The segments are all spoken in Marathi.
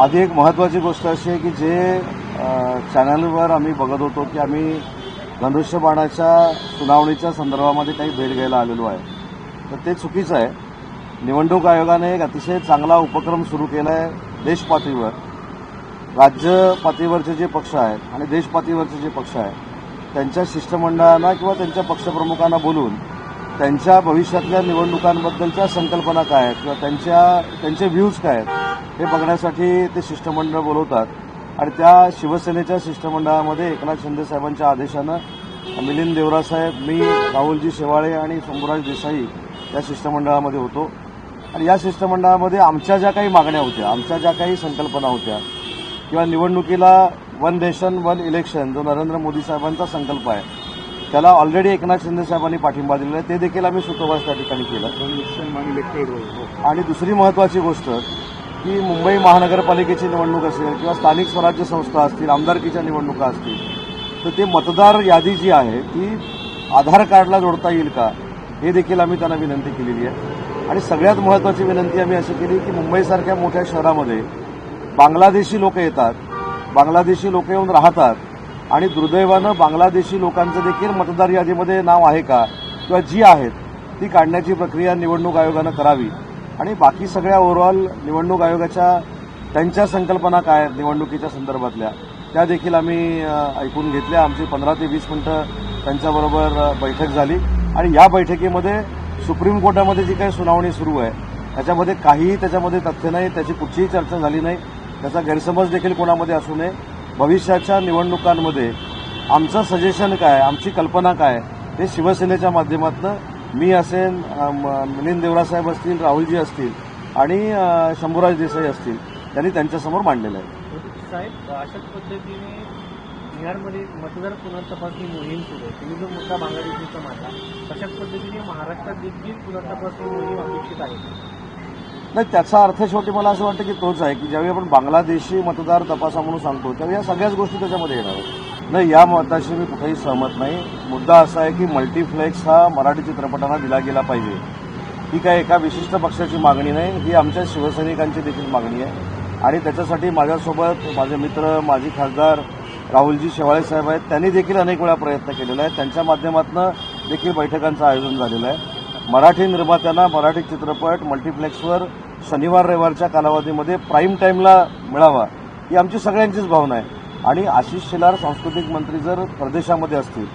आधी एक महत्त्वाची गोष्ट अशी आहे की जे चॅनलवर आम्ही बघत होतो की आम्ही धनुष्यबाणाच्या सुनावणीच्या संदर्भामध्ये काही भेट घ्यायला आलेलो आहे. तर ते चुकीचं आहे. निवडणूक आयोगाने एक अतिशय चांगला उपक्रम सुरू केला आहे देशपातळीवर. राज्य पातळीवरचे जे पक्ष आहेत आणि देशपातळीवरचे जे पक्ष आहेत त्यांच्या शिष्टमंडळांना किंवा त्यांच्या पक्षप्रमुखांना बोलून त्यांच्या भविष्यातल्या निवडणुकांबद्दलच्या संकल्पना काय आहेत किंवा त्यांच्या त्यांचे व्ह्यूज काय आहेत हे बघण्यासाठी ते शिष्टमंडळ बोलवतात. आणि त्या शिवसेनेच्या शिष्टमंडळामध्ये एकनाथ शिंदे साहेबांच्या आदेशानं मिलिंद देवरासाहेब मी राहुलजी शेवाळे आणि शंभूराज देसाई या शिष्टमंडळामध्ये होतो. आणि या शिष्टमंडळामध्ये आमच्या ज्या काही मागण्या होत्या आमच्या ज्या काही संकल्पना होत्या किंवा निवडणुकीला वन नेशन वन इलेक्शन जो नरेंद्र मोदी साहेबांचा संकल्प आहे त्याला ऑलरेडी एकनाथ शिंदे साहेबांनी पाठिंबा दिलेला आहे. ते देखील आम्ही सुतोवाच त्या ठिकाणी केलं. आणि दुसरी महत्त्वाची गोष्ट की मुंबई महानगरपालिकेची निवडणूक असेल किंवा स्थानिक स्वराज्य संस्था असतील आमदारकीच्या निवडणुका असतील तर ते मतदार यादी जी आहे ती आधार कार्डला जोडता येईल का? हे देखील आम्ही त्यांना विनंती केलेली आहे. आणि सगळ्यात महत्त्वाची विनंती आम्ही अशी केली की मुंबईसारख्या मोठ्या शहरामध्ये बांगलादेशी लोक येतात बांगलादेशी लोक येऊन राहतात आणि दुर्दैवानं बांगलादेशी लोकांचं देखील मतदार यादीमध्ये नाव आहे का? किंवा जी आहेत ती काढण्याची प्रक्रिया निवडणूक आयोगानं करावी. आणि बाकी सगळ्या ओव्हरऑल निवडणूक आयोगाच्या त्यांच्या संकल्पना काय आहेत निवडणुकीच्या संदर्भातल्या त्या देखील आम्ही ऐकून घेतल्या. आमची पंधरा ते वीस मिनिटं त्यांच्याबरोबर बैठक झाली. आणि या बैठकीमध्ये सुप्रीम कोर्टामध्ये जी काही सुनावणी सुरू आहे त्याच्यामध्ये काहीही त्याच्यामध्ये तथ्य नाही त्याची कुठचीही चर्चा झाली नाही. त्याचा गैरसमज देखील कोणामध्ये असू नये. भविष्याच्या निवडणुकांमध्ये आमचं सजेशन काय आमची कल्पना काय हे शिवसेनेच्या माध्यमातून मी असेल अ, म- मिलिंद देवरासाहेब असतील राहुलजी असतील आणि शंभूराज देसाई असतील त्यांनी त्यांच्यासमोर मांडलेलं आहे. साहेब अशाच पद्धतीने बिहारमध्ये मतदार पुनर्तपासणी मोहीम सुरू आहे. तुम्ही जो मुद्दा बांगलादेशीचा मांडला. तशाच पद्धतीने महाराष्ट्रात देखील पुनर्तपासणी मोहीम अपेक्षित आहे. नाही त्याचा अर्थ शेवटी मला असं वाटतं की तोच आहे की ज्यावेळी आपण बांगलादेशी मतदार तपासा म्हणून सांगतो त्यावेळी या सगळ्याच गोष्टी त्याच्यामध्ये येणार आहेत. नाही या मताशी मी कुठेही सहमत नाही. मुद्दा असा आहे की मल्टीफ्लेक्स हा मराठी चित्रपटांना दिला गेला पाहिजे. ही काय एका विशिष्ट पक्षाची मागणी नाही ही आमच्या शिवसैनिकांची देखील मागणी आहे. आणि त्याच्यासाठी माझ्यासोबत माझे मित्र माजी खासदार राहुलजी शेवाळे साहेब आहेत. त्यांनी देखील अनेक वेळा प्रयत्न केलेला आहे. त्यांच्या माध्यमातून देखील बैठकांचं आयोजन झालेलं आहे. मराठी निर्मात्यांना मराठी चित्रपट मल्टिप्लेक्सवर शनिवार रविवारच्या कालावधीमध्ये प्राईम टाईमला मिळावा ही आमची सगळ्यांचीच भावना आहे. आणि आशिष शेलार सांस्कृतिक मंत्री जर प्रदेशामध्ये असतील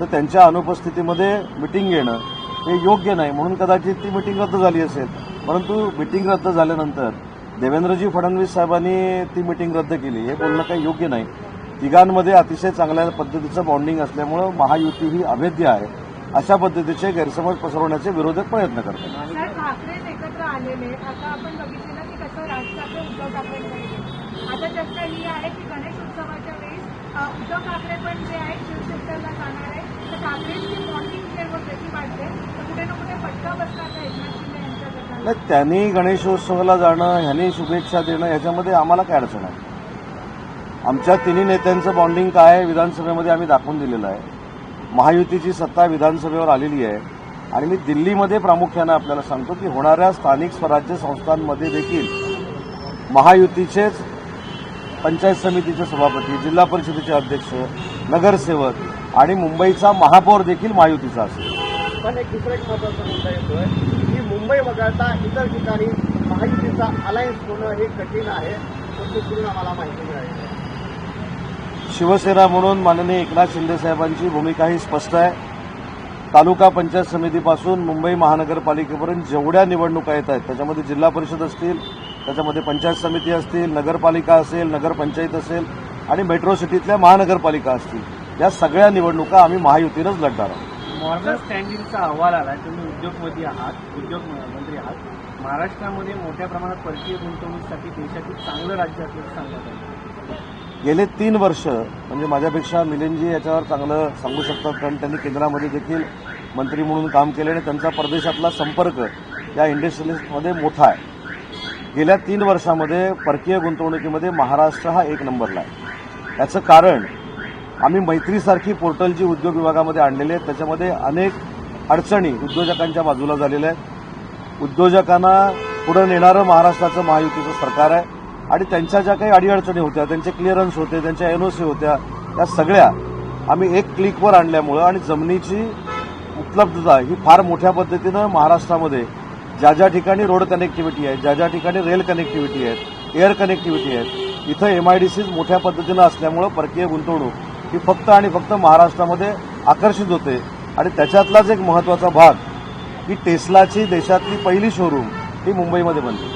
तर त्यांच्या अनुपस्थितीमध्ये मिटिंग घेणं हे योग्य नाही. म्हणून कदाचित ती मिटिंग रद्द झाली असेल. परंतु मिटिंग रद्द झाल्यानंतर देवेंद्रजी फडणवीस साहेबांनी ती मिटिंग रद्द केली. हे बोलणं काही योग्य नाही. तिघांमध्ये अतिशय चांगल्या पद्धतीचं बॉन्डिंग असल्यामुळं महायुती ही अभेद्य आहे. अशा पद्धतीचे गैरसमज पसरवण्याचे विरोधक प्रयत्न करतात. तर वाढते तर कुठे ना कुठे फटका एकनाथ शिंदे यांच्या नाही त्यांनी गणेशोत्सवाला जाणं ह्यांनी शुभेच्छा देणं याच्यामध्ये आम्हाला काय अडचण आहे? आमच्या तिन्ही नेत्यांचं बॉन्डिंग काय आहे? विधानसभेमध्ये आम्ही दाखवून दिलेलं आहे. महायुतीची सत्ता विधानसभेवर आलेली आहे. आणि मी दिल्लीमध्ये प्रामुख्यानं आपल्याला सांगतो की होणाऱ्या स्थानिक स्वराज्य संस्थांमध्ये देखील महायुतीचेच पंचायत समितीचे सभापती जिल्हा परिषदेचे अध्यक्ष नगरसेवक आणि मुंबईचा महापौर देखील महायुतीचा असेल पण एक दुसरा एक महत्त्वाचा मुद्दा येतोय की मुंबई वगळता इतर ठिकाणी महायुतीचा अलायन्स होणं हे कठीण आहे तिकडून आम्हाला माहिती मिळाली. शिवसेना म्हणून माननीय एकनाथ शिंदे साहेबांची भूमिका ही स्पष्ट आहे तालुका पंचायत समितीपासून मुंबई महानगरपालिकेपर्यंत जेवढ्या निवडणुका येत आहेत त्याच्यामध्ये जिल्हा परिषद असतील त्याच्यामध्ये पंचायत समिती असतील नगरपालिका असेल नगरपंचायत असेल आणि मेट्रो सिटीतल्या महानगरपालिका असतील या सगळ्या निवडणुका आम्ही महायुतीनंच लढणार आहोत. मॉर्गन स्टँडिंगचा अहवाल आला तुम्ही उद्योगपती आहात उद्योग मंत्री आहात. महाराष्ट्रामध्ये मोठ्या प्रमाणात परकीय गुंतवणुकीसाठी देशातील चांगलं राज्य असल्याचं सांगण्यात गेले तीन वर्ष म्हणजे माझ्यापेक्षा मिलिंदजी याच्यावर चांगलं सांगू शकतात कारण त्यांनी केंद्रामध्ये देखील मंत्री म्हणून काम केले आणि त्यांचा परदेशातला संपर्क या इंडस्ट्रियलिस्टमध्ये मोठा आहे. गेल्या तीन वर्षामध्ये परकीय गुंतवणुकीमध्ये महाराष्ट्र हा एक नंबरला आहे. याचं कारण आम्ही मैत्रीसारखी पोर्टल जी उद्योग विभागामध्ये आणलेली आहेत त्याच्यामध्ये अनेक अडचणी उद्योजकांच्या बाजूला झालेल्या आहेत. उद्योजकांना पुढं नेणारं महाराष्ट्राचं महायुतीचं सरकार आहे. आणि त्यांच्या ज्या काही अडीअडचणी होत्या त्यांचे क्लिअरन्स होते त्यांच्या एनओसी होत्या त्या सगळ्या आम्ही एक क्लिकवर आणल्यामुळं आणि जमिनीची उपलब्धता ही फार मोठ्या पद्धतीनं महाराष्ट्रामध्ये ज्या ज्या ठिकाणी रोड कनेक्टिव्हिटी आहे ज्या ज्या ठिकाणी रेल कनेक्टिव्हिटी आहेत एअर कनेक्टिव्हिटी आहेत इथं एमआयडीसीज मोठ्या पद्धतीनं असल्यामुळं परकीय गुंतवणूक ही फक्त आणि फक्त महाराष्ट्रामध्ये आकर्षित होते. आणि त्याच्यातलाच एक महत्त्वाचा भाग ही टेस्लाची देशातली पहिली शोरूम ही मुंबईमध्ये बनली.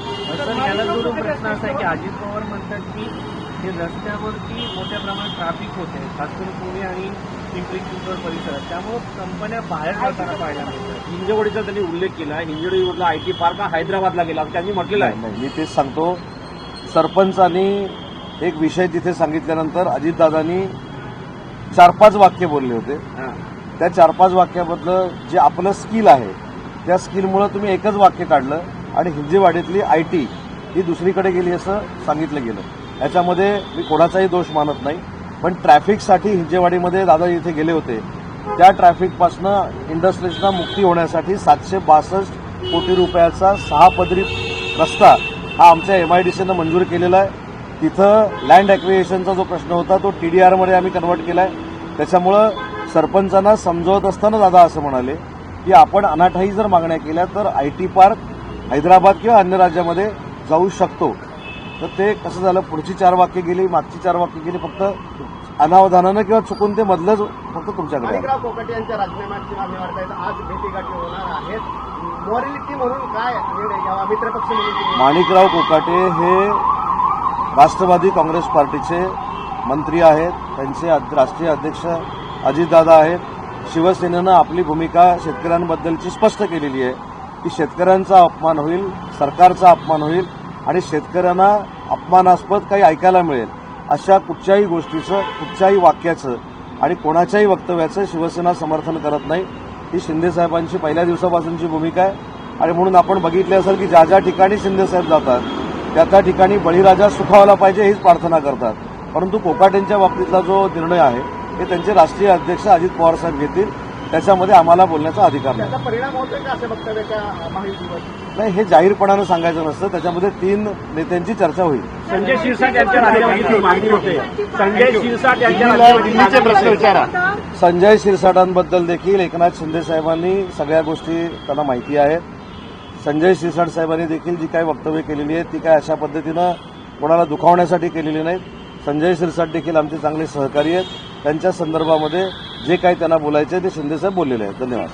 प्रश्न असा आहे की अजित पवार म्हणतात की हे रस्त्यावरती मोठ्या प्रमाणात ट्रॅफिक होते खास करून पुणे आणि पिंपरी चिंचवड परिसरात. त्यामुळे कंपन्या बाहेर जाताना पाहायला मिळतात. हिंजवडीचा त्यांनी उल्लेख केला हिंजवडीमधला आय टी पार्क हा हैदराबादला गेला असं त्यांनी म्हटलेलं आहे. नाही मी तेच सांगतो. सरपंचांनी एक विषय तिथे सांगितल्यानंतर अजितदादांनी चार पाच वाक्य बोलले होते. त्या चार पाच वाक्यामधलं जे आपलं स्किल आहे त्या स्किलमुळं तुम्ही एकच वाक्य काढलं आणि हिंजेवाडीतली आय टी ही दुसरीकडे गेली असं सांगितलं गेलं. याच्यामध्ये मी कोणाचाही दोष मानत नाही पण ट्रॅफिकसाठी हिंजेवाडीमध्ये दादा इथे गेले होते. त्या ट्रॅफिकपासनं इंडस्ट्रीजना मुक्ती होण्यासाठी सातशे बासष्ट कोटी रुपयाचा सहा पदरी रस्ता हा आमच्या एमआयडीसीनं मंजूर केलेला आहे. तिथं लँड ॲक्विएशनचा जो प्रश्न होता तो टीडीआरमध्ये आम्ही कन्वर्ट केला आहे त्याच्यामुळं सरपंचांना समजवत असताना दादा असं म्हणाले की आपण अनाठाई जर मागण्या केल्या तर आय टी पार्क हैदराबाद किंवा अन्य राज्यामध्ये जाऊ शकतो. तर ते कसं झालं? पुढची चार वाक्य गेली मागची चार वाक्य गेली फक्त अनावधानानं किंवा चुकून ते मधलंच फक्त तुमच्याकडे आलं. माणिकराव कोकाटे यांच्या राजीनाम्याची मागणी वाढत आज भेटीगाठी होणार आहेत. मॉरॅलिटी म्हणून काय निर्णय घ्यावा? मित्रपक्ष म्हणून तुम्ही- माणिकराव कोकाटे हे राष्ट्रवादी काँग्रेस पार्टीचे मंत्री आहेत त्यांचे राष्ट्रीय अध्यक्ष अजितदादा आहेत. शिवसेनेनं आपली भूमिका शेतकऱ्यांबद्दलची स्पष्ट केलेली आहे. की शेतकऱ्यांचा अपमान होईल सरकारचा अपमान होईल आणि शेतकऱ्यांना अपमानास्पद काही ऐकायला मिळेल. अशा कुठच्याही गोष्टीचं कुठच्याही वाक्याचं आणि कोणाच्याही वक्तव्याचं शिवसेना समर्थन करत नाही. ही शिंदेसाहेबांची पहिल्या दिवसापासूनची भूमिका आहे. आणि म्हणून आपण बघितले असेल की ज्या ज्या ठिकाणी शिंदेसाहेब जातात त्या त्या ठिकाणी बळीराजा सुखावला पाहिजे हीच प्रार्थना करतात. परंतु कोकाटेंच्या बाबतीतला जो निर्णय आहे हे त्यांचे राष्ट्रीय अध्यक्ष अजित पवार साहेब घेतील. त्याच्यामध्ये आम्हाला बोलण्याचा अधिकार नाही. त्याचा परिणाम होतोय का अशा वक्तव्याच्या महायुतीवर नाही हे जाहीरपणानं सांगायचं नसतं. त्याच्यामध्ये तीन नेत्यांची चर्चा होईल. संजय शिरसाट यांच्या राजीनाम्याची मागणी होते. संजय शिरसाट यांच्या राजीनाम्याची दिल्लीचे प्रश्न विचारा. संजय शिरसाटांबद्दल देखील एकनाथ शिंदे साहेबांनी सगळ्या गोष्टी त्यांना माहिती आहेत. संजय शिरसाट साहेबांनी देखील जी काही वक्तव्य केलेली आहेत ती काय अशा पद्धतीनं कोणाला दुखावण्यासाठी केलेली नाहीत. संजय शिरसाट देखील आमचे चांगले सहकारी आहेत. त्यांच्या संदर्भामध्ये जे काही त्यांना बोलायचं आहे ते शिंदेसाहेब बोललेले आहेत. धन्यवाद.